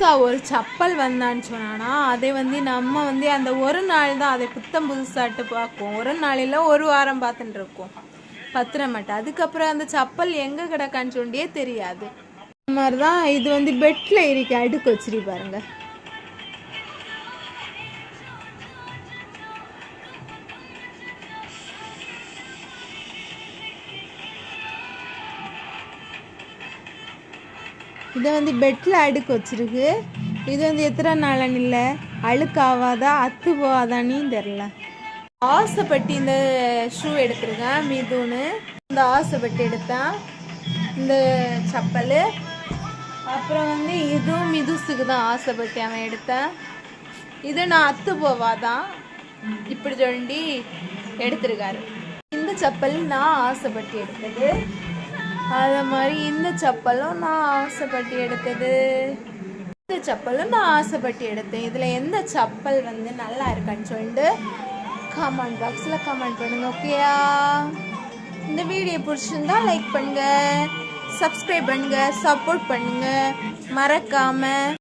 புதுசாக ஒரு சப்பல் வந்தான்னு சொன்னான்னா அதை வந்து நம்ம வந்து அந்த ஒரு நாள் தான் அதை புத்தம் புதுசாட்டு பார்ப்போம் ஒரு நாளில் ஒரு வாரம் பார்த்துட்டு இருக்கோம். பத்திர மாட்டேன் அதுக்கப்புறம் அந்த சப்பல் எங்கே கிடக்கான்னு சொல்லியே தெரியாது. இந்த மாதிரி தான் இது வந்து பெட்டில் இருக்க. அடுக்கு வச்சிருப்பாருங்க இதை வந்து பெட்டில் அடுக்கு வச்சிருக்கு. இது வந்து எத்தனை நாளன்னு இல்லை. அழுக்காவாதா அத்து போவாதான்னு தெரில ஆசைப்பட்டு இந்த ஷூ எடுத்திருக்கேன் மிதுன்னு. இந்த ஆசைப்பட்டு எடுத்தேன். இந்த சப்பல். அப்புறம் வந்து இதுவும் மிதுசுக்கு தான் ஆசைப்பட்டு அவன் எடுத்தேன். இது நான் அத்து போவாதான் இப்படி சொல்லி எடுத்திருக்காரு. இந்த சப்பல் நான் ஆசைப்பட்டு எடுத்தது. அதை மாதிரி இந்த செப்பலும் நான் ஆசைப்பட்டு எடுத்தது. இந்த செப்பலும் நான் ஆசைப்பட்டு எடுத்தேன். இதில் எந்த செப்பல் வந்து நல்லா இருக்கான்னு சொல்லிட்டு கமெண்ட் பாக்ஸில் கமெண்ட் பண்ணுங்க ஓகேயா இந்த வீடியோ பிடிச்சிருந்தா லைக் பண்ணுங்கள் சப்ஸ்கிரைப் பண்ணுங்கள் சப்போர்ட் பண்ணுங்கள் மறக்காமல்